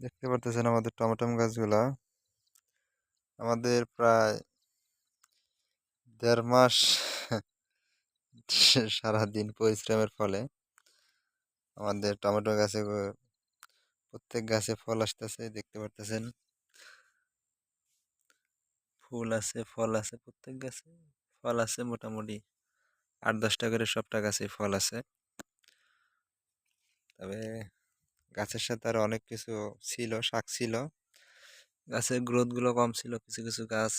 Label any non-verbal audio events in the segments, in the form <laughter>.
দেখতে পারতেছেন আমাদের টমেটম গাছগুলা। আমাদের প্রায় দেড় মাস <laughs> সারাদিন পরিশ্রমের ফলে আমাদের টমেটো গাছে প্রত্যেক গাছে ফল আসতেছে, দেখতে পারতেছেন। ফুল আছে, ফল আছে, প্রত্যেক গাছে ফল আছে মোটামুটি। আট দশটা করে সবটা গাছে ফল আছে। তবে গাছের সাথে আরও অনেক কিছু ছিল, শাক ছিল। গাছের গ্রোথগুলো কম ছিল, কিছু কিছু গাছ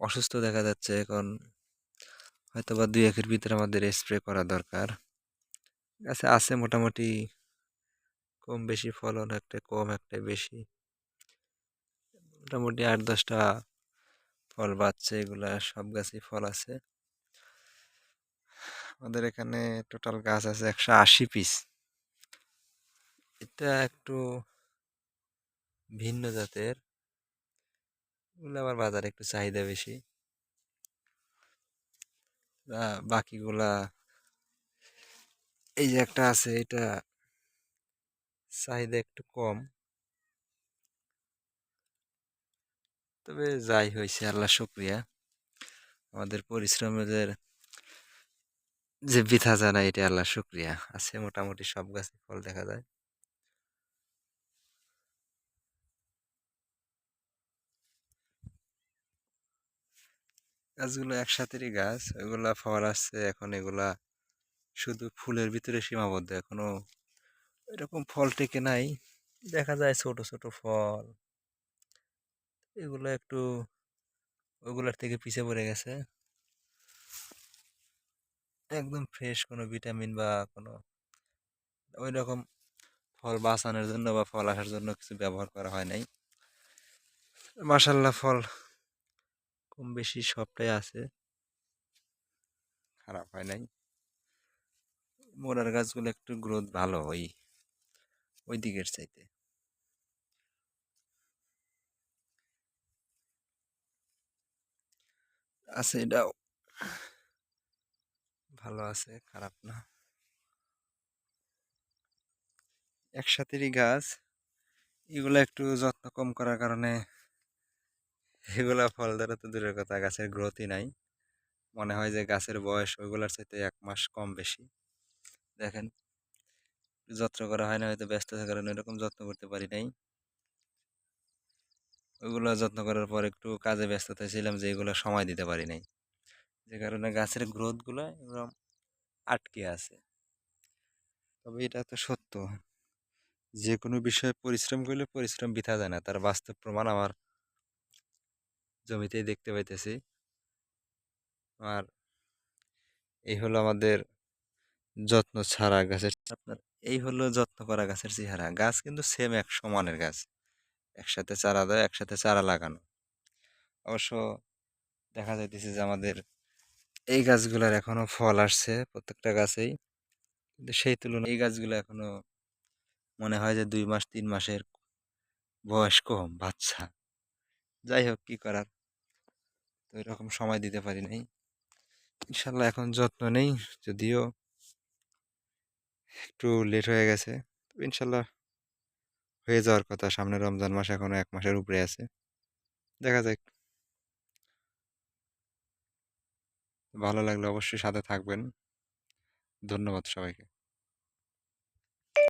অসুস্থ দেখা যাচ্ছে এখন। হয়তো বা দুই একের ভিতরে আমাদের স্প্রে করা দরকার। গাছে আছে মোটামুটি কম বেশি ফলন, একটা কম, একটা বেশি। মোটামুটি আট, দশটা ফল বাচ্চে এগুলা সব গাছেই ফল আছে। আমাদের এখানে টোটাল গাছ আছে একশো আশি পিস এটা একটু ভিন্ন জাতের। এগুলো আবার বাজারে একটু চাহিদা বেশি। বাকিগুলা এই যে একটা আছে, এটা চাহিদা একটু কম। তবে যাই হয়েছে আল্লাহ শুক্রিয়া। আমাদের পরিশ্রমের যে বৃথা জানা, এটা আল্লাহ শুক্রিয়া। আছে মোটামুটি সব গাছে ফল দেখা যায়। গাছগুলো একসাথেরই গাছ, ওইগুলা ফল আসছে, এখন এগুলা শুধু ফুলের ভিতরে সীমাবদ্ধ, এখনও এরকম ফল টেকে নাই। দেখা যায় ছোট ছোট ফল। এগুলো একটু ওগুলার থেকে পিছিয়ে পড়ে গেছে। একদম ফ্রেশ কোনো ভিটামিন বা কোনো ওই রকম ফল বাঁচানোর জন্য বা ফল আসার জন্য কিছু ব্যবহার করা হয় নাই। মাসাল্লাহ ফল কম বেশি সবটাই আছে। খারাপ হয় নাই। মোরার গাছগুলো একটু গ্রোথ ভালো ওই ওই দিকের চাইতে। আছে এটাও। ভালো আছে, খারাপ না। একসাথেরই গাছ, এগুলো একটু যত্ন কম করার কারণে এগুলা ফল ধরে তো দূরের কথা, গাছের গ্রোথই নাই। মনে হয় যে গাছের বয়স ওইগুলার চাইতে এক মাস কম বেশি। দেখেন, যত্ন করা হয় না, হয়তো ব্যস্ত থাকার কারণে এরকম যত্ন করতে পারি নাই। ওইগুলো যত্ন করার পর একটু কাজে ব্যস্ততা ছিলাম যে এগুলো সময় দিতে পারি নাই। যে কারণে গাছের গ্রোথগুলো এরকম আটকে আছে। তবে এটা তো সত্য। যে কোনো বিষয়ে পরিশ্রম করলে পরিশ্রম বৃথা যায় না। তার বাস্তব প্রমাণ আমার জমিতেই দেখতে পাইতেছি। আর এই হলো আমাদের যত্ন ছাড়া গাছের আপনার এই হলো যত্ন করা গাছের চেহারা। গাছ কিন্তু সেম এক সমানের গাছ। একসাথে চারা দেয়, একসাথে চারা লাগানো। অবশ্য দেখা যাইতেছে যে আমাদের এই গাছগুলার এখনও ফল আসছে প্রত্যেকটা গাছেই। কিন্তু সেই তুলনায় এই গাছগুলো এখনও মনে হয় যে দুই মাস, তিন মাসের বয়স কম, বাচ্চা। যাই হোক, কি করার? তো এরকম সময় দিতে পারি নাই। ইনশাল্লাহ এখন যত্ন নেই, যদিও একটু লেট হয়ে গেছে। ইনশাল্লাহ হয়ে যাওয়ার কথা, সামনে রমজান মাস এখনও এক মাসের উপরে আছে। দেখা যাক। ভালো লাগলে অবশ্যই সাথে থাকবেন। ধন্যবাদ সবাইকে।